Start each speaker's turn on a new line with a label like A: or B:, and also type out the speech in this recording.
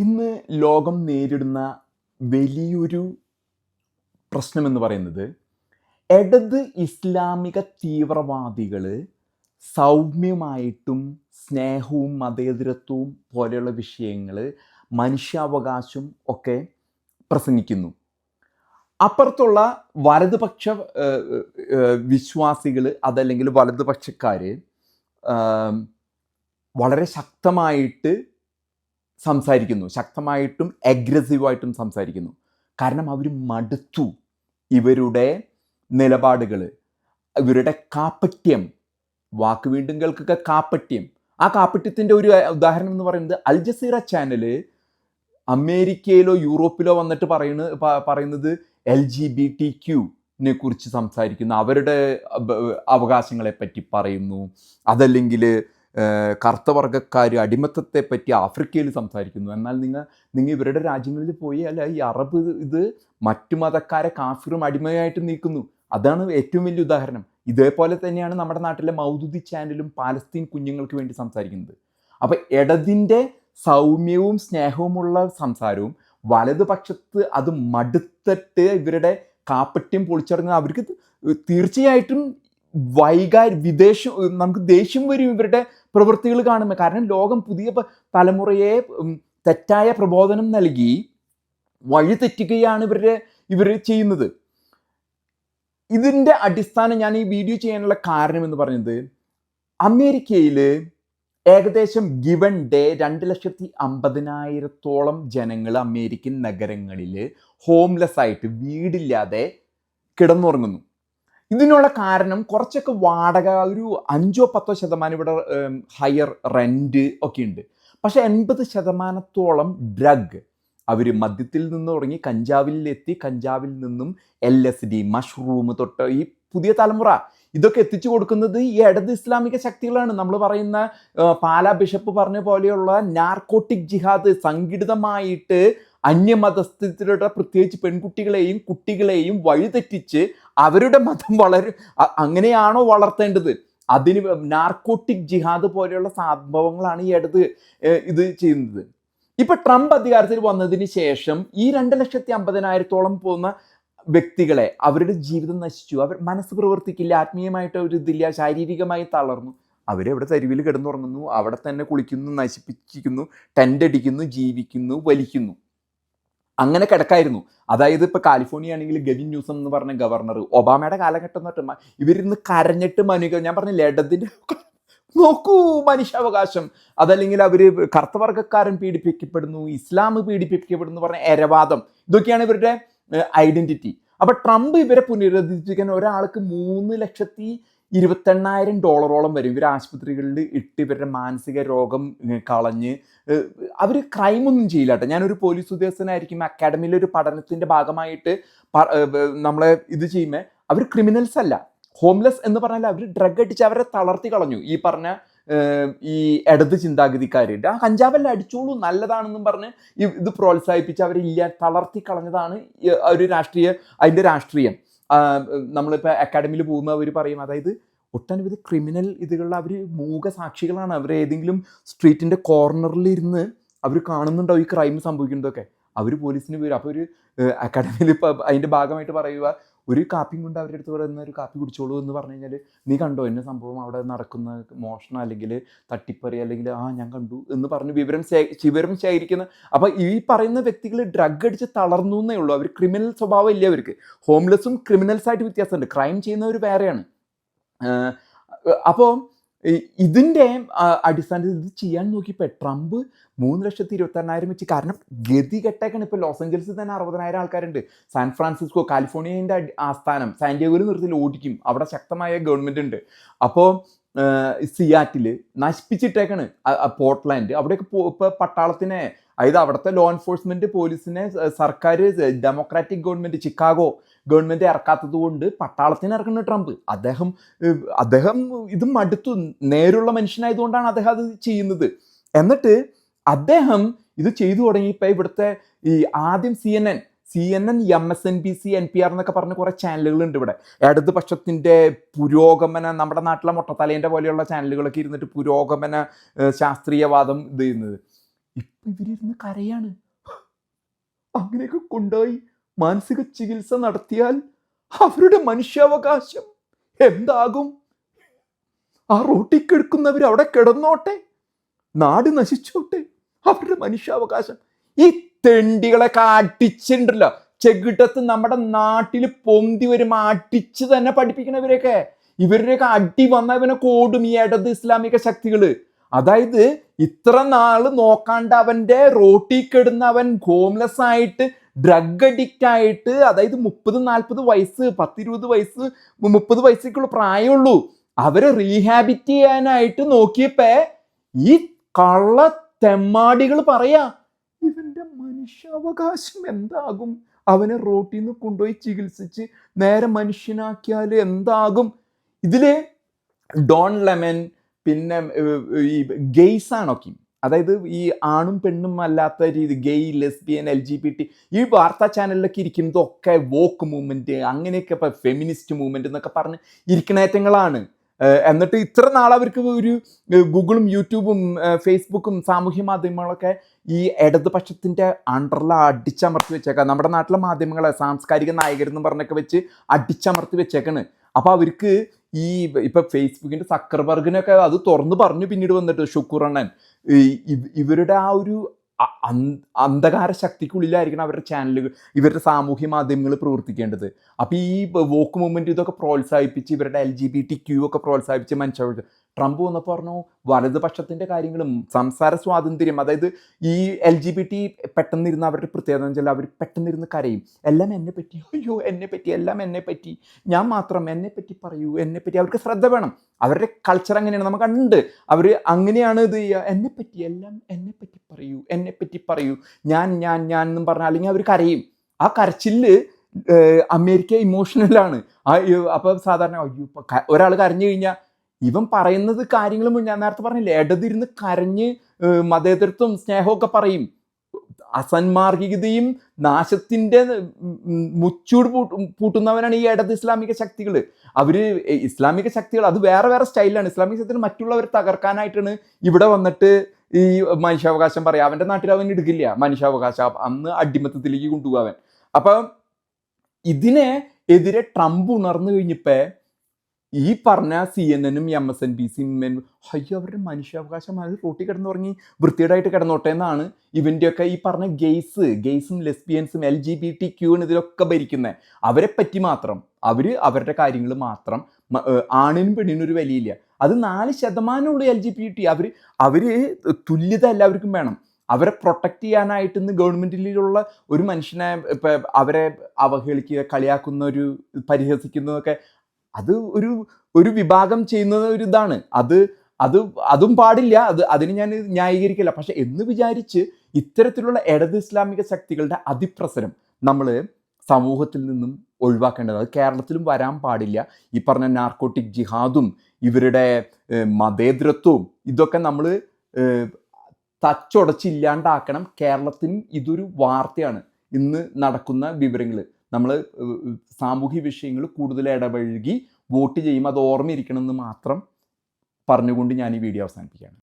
A: ഇന്ന് ലോകം നേരിടുന്ന വലിയൊരു പ്രശ്നമെന്ന് പറയുന്നത് ഇടത് ഇസ്ലാമിക തീവ്രവാദികൾ സൗമ്യമായിട്ടും സ്നേഹവും മതേതരത്വവും പോലെയുള്ള വിഷയങ്ങൾ മനുഷ്യാവകാശം ഒക്കെ പ്രസംഗിക്കുന്നു. അപ്പുറത്തുള്ള വലതുപക്ഷ വിശ്വാസികൾ അതല്ലെങ്കിൽ വലതുപക്ഷക്കാർ വളരെ ശക്തമായിട്ട് സംസാരിക്കുന്നു. ശക്തമായിട്ടും അഗ്രസീവായിട്ടും സംസാരിക്കുന്നു. കാരണം അവർ മടുത്തു ഇവരുടെ നിലപാടുകൾ ഇവരുടെ കാപ്പറ്റ്യം വാക്ക് വീണ്ടും കേൾക്കുക കാപ്പറ്റ്യം ആ കാപ്പറ്റ്യത്തിന്റെ ഒരു ഉദാഹരണം എന്ന് പറയുന്നത് അൽ ജസീറ ചാനൽ അമേരിക്കയിലോ യൂറോപ്പിലോ വന്നിട്ട് പറയുന്ന പറയുന്നത് എൽ ജി ബി ടി ക്യൂനെ കുറിച്ച് സംസാരിക്കുന്നു. അവരുടെ അവകാശങ്ങളെ പറ്റി പറയുന്നു. അതല്ലെങ്കിൽ കറുത്ത വർഗക്കാർ അടിമത്തത്തെ പറ്റി ആഫ്രിക്കയിൽ സംസാരിക്കുന്നു. എന്നാൽ നിങ്ങൾ നിങ്ങൾ ഇവരുടെ രാജ്യങ്ങളിൽ പോയി അല്ല ഈ അറബ് ഇത് മറ്റു മതക്കാരെ കാഫിറും അടിമയായിട്ട് നീക്കുന്നു. അതാണ് ഏറ്റവും വലിയ ഉദാഹരണം. ഇതേപോലെ തന്നെയാണ് നമ്മുടെ നാട്ടിലെ മൗദുദി ചാനലും പാലസ്തീൻ കുഞ്ഞുങ്ങൾക്ക് വേണ്ടി സംസാരിക്കുന്നത്. അപ്പം ഇടതിന്റെ സൗമ്യവും സ്നേഹവുമുള്ള സംസാരവും വലതുപക്ഷത്ത് അത് മടുത്തിട്ട് ഇവരുടെ കാപ്പറ്റ്യം പൊളിച്ചടങ്ങുന്ന അവർക്ക് തീർച്ചയായിട്ടും വൈകാരി വിദേശം നമുക്ക് ദേഷ്യം വരും ഇവരുടെ പ്രവൃത്തികൾ കാണുമ്പോൾ. കാരണം ലോകം പുതിയ തലമുറയെ തെറ്റായ പ്രബോധനം നൽകി വഴി തെറ്റിക്കുകയാണ് ഇവരുടെ ഇവർ ചെയ്യുന്നത്. ഇതിന്റെ അടിസ്ഥാനം ഞാൻ ഈ വീഡിയോ ചെയ്യാനുള്ള കാരണം എന്ന് പറയുന്നത് അമേരിക്കയിൽ ഏകദേശം ഗിവൺ ഡേ രണ്ട് ലക്ഷത്തി അമ്പതിനായിരത്തോളം ജനങ്ങൾ അമേരിക്കൻ നഗരങ്ങളിൽ ഹോംലെസ് ആയിട്ട് വീടില്ലാതെ കിടന്നുറങ്ങുന്നു. ഇതിനുള്ള കാരണം കുറച്ചൊക്കെ വാടക ഒരു അഞ്ചോ പത്തോ ശതമാനം ഇവിടെ ഹയർ റെന്റ് ഒക്കെ ഉണ്ട്. പക്ഷേ എൺപത് ശതമാനത്തോളം ഡ്രഗ് അവർ മദ്യത്തിൽ നിന്ന് തുടങ്ങി കഞ്ചാവിലെത്തി കഞ്ചാവിൽ നിന്നും എൽ എസ് ഡി മഷ്റൂം തൊട്ട് ഈ പുതിയ തലമുറ ഇതൊക്കെ എത്തിച്ചു കൊടുക്കുന്നത് ഈ ഇടത് ഇസ്ലാമിക ശക്തികളാണ്. നമ്മൾ പറയുന്ന പാലാ ബിഷപ്പ് പറഞ്ഞ പോലെയുള്ള നാർക്കോട്ടിക് ജിഹാദ് സംഘടിതമായിട്ട് അന്യമതസ്ഥരുടെ പ്രത്യേകിച്ച് പെൺകുട്ടികളെയും കുട്ടികളെയും വഴിതെറ്റിച്ച് അവരുടെ മതം വളരെ അങ്ങനെയാണോ വളർത്തേണ്ടത്? അതിന് നാർക്കോട്ടിക് ജിഹാദ് പോലെയുള്ള സംഭവങ്ങളാണ് ഈ ഇടത് ഇത് ചെയ്യുന്നത്. ഇപ്പൊ ട്രംപ് അധികാരത്തിൽ വന്നതിന് ശേഷം ഈ രണ്ട് ലക്ഷത്തി അമ്പതിനായിരത്തോളം പോകുന്ന വ്യക്തികളെ അവരുടെ ജീവിതം നശിച്ചു. അവർ മനസ്സ് പ്രവർത്തിക്കില്ല ആത്മീയമായിട്ട് ഒരു ഇതില്ല ശാരീരികമായി തളർന്നു. അവരവിടെ തെരുവിൽ കിടന്നുറങ്ങുന്നു അവിടെ തന്നെ കുളിക്കുന്നു നശിപ്പിച്ചിരിക്കുന്നു ടെന്റ് അടിക്കുന്നു ജീവിക്കുന്നു വലിക്കുന്നു. അങ്ങനെ കിടക്കായിരുന്നു. അതായത് ഇപ്പോൾ കാലിഫോർണിയ ആണെങ്കിൽ ഗവിൻ ന്യൂസം എന്ന് പറഞ്ഞ ഗവർണർ ഒബാമയുടെ കാലഘട്ടം തൊട്ട് പറഞ്ഞാൽ ഇവരിന്ന് കരഞ്ഞിട്ട് മനുക ഞാൻ പറഞ്ഞ ലഡത്തിന്റെ നോക്കൂ മനുഷ്യാവകാശം. അതല്ലെങ്കിൽ അവർ കറുത്ത വർഗക്കാരൻ പീഡിപ്പിക്കപ്പെടുന്നു ഇസ്ലാം പീഡിപ്പിക്കപ്പെടുന്നു പറഞ്ഞ എരവാദം. ഇതൊക്കെയാണ് ഇവരുടെ ഐഡന്റിറ്റി അപ്പൊ ട്രംപ് ഇവരെ പുനരുദ്ധരിക്കാൻ ഒരാൾക്ക് മൂന്ന് ലക്ഷത്തി ഇരുപത്തെണ്ണായിരം ഡോളറോളം വരും. ഇവർ ആശുപത്രികളിൽ ഇട്ട് ഇവരുടെ മാനസിക രോഗം കളഞ്ഞ്. അവർ ക്രൈമൊന്നും ചെയ്യില്ല കേട്ടോ. ഞാനൊരു പോലീസ് ഉദ്യോഗസ്ഥനായിരിക്കും അക്കാഡമിയിലെ ഒരു പഠനത്തിന്റെ ഭാഗമായിട്ട് നമ്മളെ ഇത് ചെയ്യുമ്പോൾ അവർ ക്രിമിനൽസ് അല്ല. ഹോംലെസ് എന്ന് പറഞ്ഞാൽ അവർ ഡ്രഗ് അടിച്ച് അവരെ തളർത്തി കളഞ്ഞു. ഈ പറഞ്ഞ ഈ ഇടത് ചിന്താഗതിക്കാരുണ്ട്. ആ കഞ്ചാവല്ല അടിച്ചോളൂ നല്ലതാണെന്നും പറഞ്ഞ് ഇത് പ്രോത്സാഹിപ്പിച്ച് അവരെ ഇല്ല തളർത്തി കളഞ്ഞതാണ് ഒരു രാഷ്ട്രീയ അതിന്റെ രാഷ്ട്രീയം. നമ്മളിപ്പോൾ അക്കാഡമിയിൽ പോകുമ്പോൾ അവർ പറയും അതായത് ഒട്ടനവധി ക്രിമിനൽ ഇതുകളിൽ അവർ മൂക സാക്ഷികളാണ് അവർ ഏതെങ്കിലും സ്ട്രീറ്റിന്റെ കോർണറിൽ ഇരുന്ന് അവർ കാണുന്നുണ്ടോ ഈ ക്രൈം സംഭവിക്കുന്നതൊക്കെ. അവർ പോലീസിന് വരും. അപ്പോൾ ഒരു അക്കാഡമിയിൽ ഇപ്പോൾ അതിന്റെ ഭാഗമായിട്ട് പറയുക ഒരു കാപ്പിയും കൊണ്ട് അവരുടെ അടുത്ത് പറയുന്ന ഒരു കാപ്പി കുടിച്ചോളൂ എന്ന് പറഞ്ഞു കഴിഞ്ഞാൽ നീ കണ്ടോ എന്നെ സംഭവം അവിടെ നടക്കുന്ന മോഷണം അല്ലെങ്കിൽ തട്ടിപ്പറി അല്ലെങ്കിൽ ആ ഞാൻ കണ്ടു എന്ന് പറഞ്ഞ് വിവരം വിവരം ശേഖരിക്കുന്ന അപ്പോൾ ഈ പറയുന്ന വ്യക്തികൾ ഡ്രഗ് അടിച്ച് തളർന്നു എന്നേ ഉള്ളൂ. അവർ ക്രിമിനൽ സ്വഭാവം ഇല്ല അവർക്ക്. ഹോംലെസ്സും ക്രിമിനൽസ് ആയിട്ട് വ്യത്യാസമുണ്ട്. ക്രൈം ചെയ്യുന്നവർ വേറെയാണ്. അപ്പോൾ ഇതിന്റെ അടിസ്ഥാനത്തിൽ ഇത് ചെയ്യാൻ നോക്കിയപ്പോൾ ട്രംപ് മൂന്ന് ലക്ഷത്തി ഇരുപത്തെണ്ണായിരം വെച്ച് കാരണം ഗതി കെട്ടേക്കാണ് ഇപ്പോൾ ലോസ് ഏഞ്ചൽസിൽ തന്നെ അറുപതിനായിരം ആൾക്കാരുണ്ട്. സാൻ ഫ്രാൻസിസ്കോ കാലിഫോർണിയന്റെ ആസ്ഥാനം സാൻഡിയോഗോയിൽ നിർത്തി ഓടിക്കും അവിടെ ശക്തമായ ഗവൺമെന്റ് ഉണ്ട്. അപ്പോൾ സിയാറ്റിൽ നശിപ്പിച്ചിട്ടേക്കാണ് പോർട്ട്ലാൻഡ്. അവിടെയൊക്കെ ഇപ്പോൾ പട്ടാളത്തിനെ അതായത് അവിടുത്തെ ലോ എൻഫോഴ്സ്മെന്റ് പോലീസിനെ സർക്കാർ ഡെമോക്രാറ്റിക് ഗവൺമെന്റ് ചിക്കാഗോ ഗവൺമെന്റ് ഇറക്കാത്തത് കൊണ്ട് പട്ടാളത്തിന് ഇറക്കുന്ന ട്രംപ്. അദ്ദേഹം അദ്ദേഹം ഇത് മടുത്തു. നേരുള്ള മനുഷ്യനായതുകൊണ്ടാണ് അദ്ദേഹം അത് ചെയ്യുന്നത്. എന്നിട്ട് അദ്ദേഹം ഇത് ചെയ്തു തുടങ്ങിയപ്പോൾ ഇവിടുത്തെ ഈ ആദ്യം C N N C N N M S N B C N P R എന്നൊക്കെ പറഞ്ഞ കുറേ ചാനലുകളുണ്ട് ഇവിടെ. ഇടതുപക്ഷത്തിന്റെ പുരോഗമന നമ്മുടെ നാട്ടിലെ മുട്ടത്തലേന്റെ പോലെയുള്ള ചാനലുകളൊക്കെ ഇരുന്നിട്ട് പുരോഗമന ശാസ്ത്രീയവാദം ഇത് ചെയ്യുന്നത്. ഇപ്പം ഇവരിരുന്ന് കരയാണ്. അങ്ങനെയൊക്കെ കൊണ്ടുപോയി. മാനസിക ചികിത്സ നടത്തിയാൽ അവരുടെ മനുഷ്യാവകാശം എന്താകും? ആ റോട്ടിൽ കിടക്കുന്നവർ അവിടെ കിടന്നോട്ടെ. നാട് നശിച്ചോട്ടെ. അവരുടെ മനുഷ്യാവകാശം. ഈ തെണ്ടികളൊക്കെ അടിച്ചിട്ടുണ്ടല്ലോ ചെകിട്ടത്ത് നമ്മുടെ നാട്ടിൽ പൊന്തി വരും അടിച്ച് തന്നെ പഠിപ്പിക്കണവരെയൊക്കെ ഇവരുടെയൊക്കെ അടി വന്നവനെ കോടും ഈ ഇടത് ഇസ്ലാമിക ശക്തികൾ അതായത് ഇത്ര നാൾ നോക്കാണ്ട് അവന്റെ റോട്ടിൽ അവൻ ഹോംലെസ് ആയിട്ട് ഡ്രഗ് അഡിക്റ്റ് ആയിട്ട് അതായത് മുപ്പത് നാൽപ്പത് വയസ്സ് പത്തിരുപത് വയസ്സ് മുപ്പത് വയസ്സേക്കുള്ള പ്രായമുള്ളൂ. അവരെ റീഹാബിറ്റ് ചെയ്യാനായിട്ട് നോക്കിയപ്പോ ഈ കള്ള തെമ്മാടികൾ പറയാ ഇവന്റെ മനുഷ്യാവകാശം എന്താകും? അവനെ റോട്ടിൽ നിന്ന് കൊണ്ടുപോയി ചികിത്സിച്ച് നേരെ മനുഷ്യനാക്കിയാൽ എന്താകും? ഇതിൽ ഡോൺ ലെമൻ പിന്നെ ഈ ഗെയ്സ് ആണൊക്കെ അതായത് ഈ ആണും പെണ്ണും അല്ലാത്ത രീതി gay lesbian L G B T ഈ വാർത്താ ചാനലിലൊക്കെ ഇരിക്കുന്നതൊക്കെ വോക്ക് മൂവ്മെന്റ് അങ്ങനെയൊക്കെ ഇപ്പൊ ഫെമിനിസ്റ്റ് മൂവ്മെന്റ് എന്നൊക്കെ പറഞ്ഞ് ഇരിക്കണേറ്റങ്ങളാണ് എന്നിട്ട് ഇത്ര നാൾ അവർക്ക് ഒരു ഗൂഗിളും യൂട്യൂബും ഫേസ്ബുക്കും സാമൂഹ്യ മാധ്യമങ്ങളൊക്കെ ഈ ഇടതുപക്ഷത്തിന്റെ അണ്ടറിൽ അടിച്ചമർത്തി വെച്ചേക്കാം. നമ്മുടെ നാട്ടിലെ മാധ്യമങ്ങളെ സാംസ്കാരിക നായകരെന്ന് പറഞ്ഞൊക്കെ വെച്ച് അടിച്ചമർത്തി വെച്ചേക്കാണ്. അപ്പോൾ അവർക്ക് ഈ ഇപ്പൊ ഫേസ്ബുക്കിന്റെ സക്കർബർഗിനൊക്കെ അത് തുറന്നു പറഞ്ഞു പിന്നീട് വന്നിട്ട് ഷുക്കൂറണ്ണൻ ഇവരുടെ ആ ഒരു അന്ധകാര ശക്തിക്കുള്ളിലായിരിക്കണം അവരുടെ ചാനലുകൾ ഇവരുടെ സാമൂഹ്യ മാധ്യമങ്ങൾ പ്രവർത്തിക്കേണ്ടത്. അപ്പൊ ഈ വോക്ക് മൂവ്മെന്റ് ഇതൊക്കെ പ്രോത്സാഹിപ്പിച്ച് ഇവരുടെ L G B T Q ഒക്കെ പ്രോത്സാഹിപ്പിച്ച് മനുഷ്യ ട്രംപ് വന്നപ്പോൾ പറഞ്ഞു വലതുപക്ഷത്തിന്റെ കാര്യങ്ങളും സംസാര സ്വാതന്ത്ര്യം അതായത് ഈ എൽ ജി ബി ടി പെട്ടെന്നിരുന്ന് അവരുടെ പ്രത്യേകത എന്ന് വെച്ചാൽ അവർ പെട്ടെന്നിരുന്ന് കരയും. എല്ലാം എന്നെ പറ്റി അയ്യോ എന്നെ പറ്റി എല്ലാം എന്നെ പറ്റി. ഞാൻ മാത്രം എന്നെ പറ്റി പറയൂ എന്നെ പറ്റി അവർക്ക് ശ്രദ്ധ വേണം. അവരുടെ കൾച്ചർ അങ്ങനെയാണ് നമുക്ക് കണ്ട് അവർ അങ്ങനെയാണ് ഇത് ചെയ്യുക. എന്നെ പറ്റി എല്ലാം എന്നെ പറ്റി പറയൂ എന്നെ പറ്റി പറയൂ. ഞാൻ ഞാൻ ഞാൻ എന്നും പറഞ്ഞാൽ അല്ലെങ്കിൽ അവർ കരയും. ആ കരച്ചിൽ അമേരിക്ക ഇമോഷണലാണ് ആ അപ്പോൾ സാധാരണ അയ്യോ ഒരാൾ കരഞ്ഞു കഴിഞ്ഞാൽ ഇവൻ പറയുന്നത് കാര്യങ്ങളും ഞാൻ നേരത്തെ പറഞ്ഞില്ലേ ഇടതിരുന്ന് കരഞ്ഞ് മതേതൃത്വം സ്നേഹമൊക്കെ പറയും. അസന്മാർഗികതയും ഉം, മുച്ചൂട് പൂട്ട് പൂട്ടുന്നവരാണ് ഈ ഇടത് ഇസ്ലാമിക ശക്തികൾ. അവർ ഇസ്ലാമിക ശക്തികൾ അത് വേറെ വേറെ സ്റ്റൈലാണ്. ഇസ്ലാമിക ശക്തികൾ മറ്റുള്ളവരെ തകർക്കാനായിട്ടാണ് ഇവിടെ വന്നിട്ട് ഈ മനുഷ്യാവകാശം പറയാം അവന്റെ നാട്ടിൽ അവൻ എടുക്കില്ല മനുഷ്യാവകാശം. അന്ന് അടിമത്തത്തിലേക്ക് കൊണ്ടുപോകാൻ അപ്പം ഇതിനെ എതിരെ ട്രംപ് ഉണർന്നു കഴിഞ്ഞപ്പോ ഈ പറഞ്ഞ സി എൻ എനും എം എസ് എൻ ബി സിയും അയ്യോ അവരുടെ മനുഷ്യാവകാശം അത് റോട്ടി കിടന്നുറങ്ങി വൃത്തികേടായിട്ട് കിടന്നോട്ടെ എന്നാണ് ഇവന്റെയൊക്കെ ഈ പറഞ്ഞ ഗെയ്സ് ഗെയ്സും ലെസ്ബിയൻസും L G B T Q ഇതിലൊക്കെ ഭരിക്കുന്നത് അവരെ പറ്റി മാത്രം അവർ അവരുടെ കാര്യങ്ങൾ മാത്രം ആണിനും പെണ്ണിനും ഒരു വിലയില്ല. അത് നാല് ശതമാനമുള്ളൂ എൽ ജി ബി ടി അവർ അവർ തുല്യത എല്ലാവർക്കും വേണം. അവരെ പ്രൊട്ടക്ട് ചെയ്യാനായിട്ട് ഇന്ന് ഗവൺമെന്റിലുള്ള ഒരു മനുഷ്യനെ അവരെ അവഹേളിക്കുക കളിയാക്കുന്ന ഒരു പരിഹസിക്കുന്നതൊക്കെ അത് ഒരു ഒരു വിഭാഗം ചെയ്യുന്നത് ഒരു ഇതാണ്. അത് അത് അതും പാടില്ല. അത് അതിന് ഞാൻ ന്യായീകരിക്കില്ല. പക്ഷെ എന്ന് വിചാരിച്ച് ഇത്തരത്തിലുള്ള ഇടത് ഇസ്ലാമിക ശക്തികളുടെ അതിപ്രസരം നമ്മൾ സമൂഹത്തിൽ നിന്നും ഒഴിവാക്കേണ്ടത്. അത് കേരളത്തിലും വരാൻ പാടില്ല. ഈ പറഞ്ഞ നാർക്കോട്ടിക് ജിഹാദും ഇവരുടെ മതേതരത്വവും ഇതൊക്കെ നമ്മൾ തച്ചുടച്ചില്ലാണ്ടാക്കണം. കേരളത്തിനും ഇതൊരു വാർത്തയാണ്. ഇന്ന് നടക്കുന്ന വിവരങ്ങൾ നമ്മൾ സാമൂഹ്യ വിഷയങ്ങൾ കൂടുതൽ ഇടപഴകി വോട്ട് ചെയ്യുമ്പോൾ അത് ഓർമ്മയിരിക്കണം എന്ന് മാത്രം പറഞ്ഞുകൊണ്ട് ഞാൻ ഈ വീഡിയോ അവസാനിപ്പിക്കുകയാണ്.